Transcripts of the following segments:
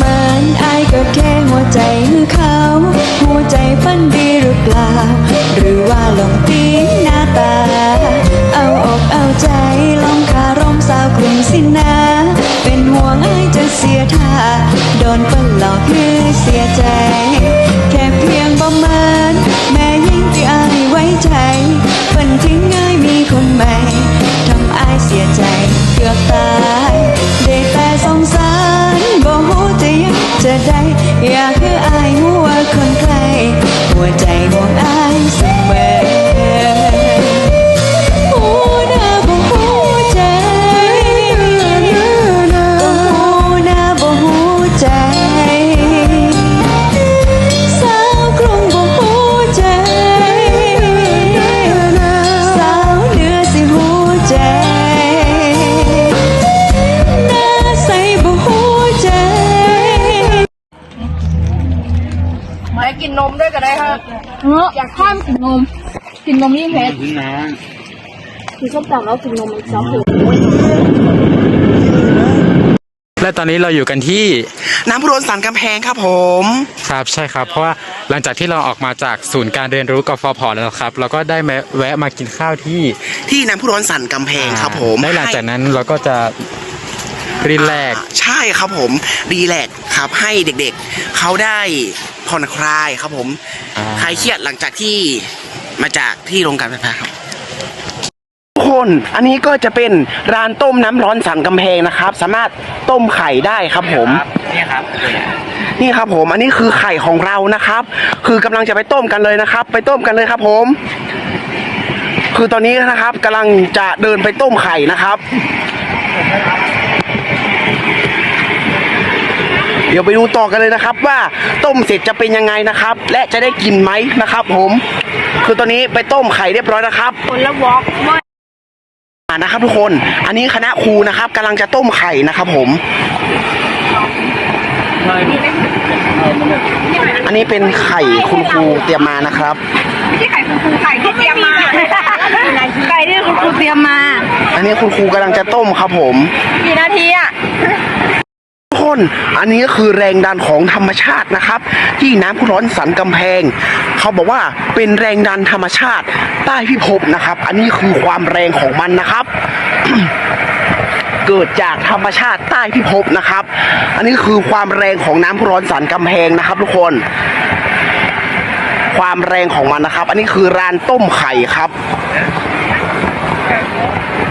เหมือนอายก็แค่หัวใจคือเขา หัวใจฟันดีหรือเปล่า หรือว่าลงตีหน้าตา เอาอกเอาใจลองคารมสาวกรุงสินะ เป็นห่วงอายจะเสียท่า โดนเปิ้นหลอกคือเสียใจ กินนมด้วยก็ได้ครับเอออยากข้ามกินนม กินนมยิ่งเผ็ดถึงนะคือส้มตำแล้วกินนมมันซอฟต์และตอนนี้เราอยู่กันที่น้ำพุร้อนสันกำแพงครับผมครับใช่ครับ เพราะว่าหลังจากที่เราออกมาจากศูนย์การเรียนรู้กฟผแล้วครับเราก็ได้แวะแวะมากินข้าวที่ที่น้ำพุร้อนสันกำแพงครับผมได้หลังจากนั้นเราก็จะ รีแลกซ์ ใช่ครับผมรีแลกซ์ครับให้เด็กๆเขาได้ผ่อนคลายครับผมอ่า คลายเครียดหลังจากที่มาจากที่โรงการไฟฟ้าครับ ทุกคนอันนี้ก็จะเป็นร้านต้มน้ำร้อนสันกำแพงนะครับ สามารถต้มไข่ได้ครับผมนี่ครับนี่ครับผมอันนี้คือไข่ของเรานะครับ คือกำลังจะไปต้มกันเลยนะครับ ไปต้มกันเลยครับผม คือตอนนี้นะครับกำลังจะเดินไปต้มไข่นะครับ เดี๋ยวไปดูต่อกันเลยนะครับ ว่าต้มเสร็จจะเป็นยังไงนะครับ และจะได้กินไหมนะครับ ผม คือตอนนี้ไปต้มไข่เรียบร้อยนะครับคนละวอล์กไม่อ่านะครับทุกคนอันนี้คณะครูนะครับกำลังจะต้มไข่นะครับ ผมอันนี้เป็นไข่คุณครูเตรียมมานะครับที่ไข่คุณครูไข่ที่เตรียมมาไก่ที่คุณครูเตรียมมา อันนี้คุณครูกำลังจะต้มครับผมกี่นาทีอะทุก คนอันนี้ก็คือแรงดันของธรรมชาตินะครับ ที่น้ำพุร้อนสันกำแพง เขาบอกว่าเป็นแรงดันธรรมชาติใต้พิภพนะครับ อันนี้คือความแรงของมันนะครับ เกิดจากธรรมชาติใต้พิภพนะครับ อันนี้คือความแรงของน้ำพุร้อนสันกำแพงนะครับ ทุกคน ความแรงของมันนะครับ อันนี้คือร้านต้มไข่ครับ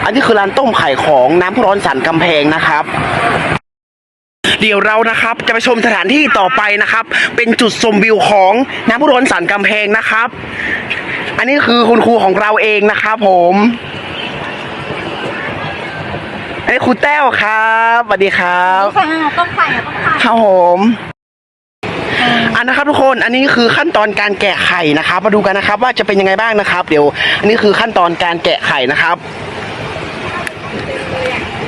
อันนี้คือร้านต้มไข่ของน้ำพุร้อนสันกำแพงนะครับ เดี๋ยวเรานะครับจะไปชมสถานที่ต่อไปนะครับ เป็นจุดชมวิวของน้ำพุร้อนสันกำแพงนะครับ อันนี้คือคุณครูของเราเองนะครับผมอันนี้ครูแต้วครับสวัสดีครับค่ะต้องไข่อะต้องไข่ครับผมอันนะครับทุกคนอันนี้คือขั้นตอนการแกะไข่นะครับ มาดูกันนะครับ ว่าจะเป็นยังไงบ้างนะครับ เดี๋ยว อันนี้คือขั้นตอนการแกะไข่นะครับ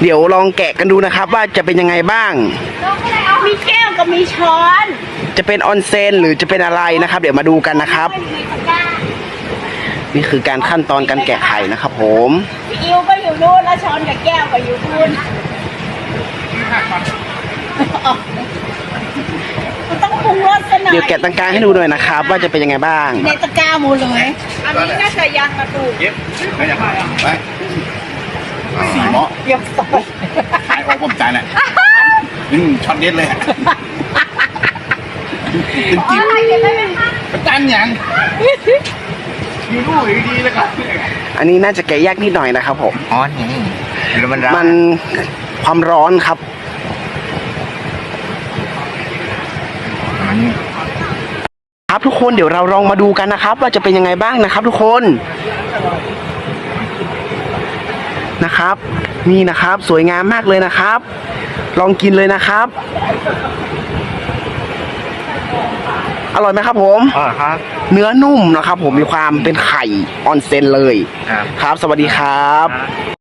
เดี๋ยวลองแกะกันดูนะครับ ว่าจะเป็นยังไงบ้าง มีแก้วกับมีช้อน จะเป็นออนเซนหรือจะเป็นอะไรนะครับ เดี๋ยวมาดูกันนะครับมีตะกร้านี่คือการขั้นตอนการแกะไข่นะครับผมพี่อิวก็อยู่นู่นแล้วช้อนกับแก้วก็อยู่นู่นมันต้องปรุงรสกันหน่อยเดี๋ยวแกะตังกลางให้ดูหน่อยนะครับ ว่าจะเป็นยังไงบ้างในตะกร้าหมดเลย อันนี้น่าจะยังกระดูกไป สี่เมาะเรียบร้อยขายของผมใจแหละอืมช็อตเด็ดเลยเป็นจิ๊บอะไรกันได้ไหมคะประจันยังอยู่ดูดีๆแล้วกันอันนี้น่าจะแกะยากนิดหน่อยนะครับผมอ๋อนี่แล้วมันร้ามันความร้อนครับครับทุกคนเดี๋ยวเราลองมาดูกันนะครับ ว่าจะเป็นยังไงบ้างนะครับ ทุกคน นะครับ นี่นะครับสวยงามมากเลยนะครับ ลองกินเลยนะครับ อร่อยไหมครับผมอ๋อครับ เนื้อนุ่มนะครับ ผมมีความเป็นไข่ออนเซนเลย ครับ ครับ สวัสดีครับ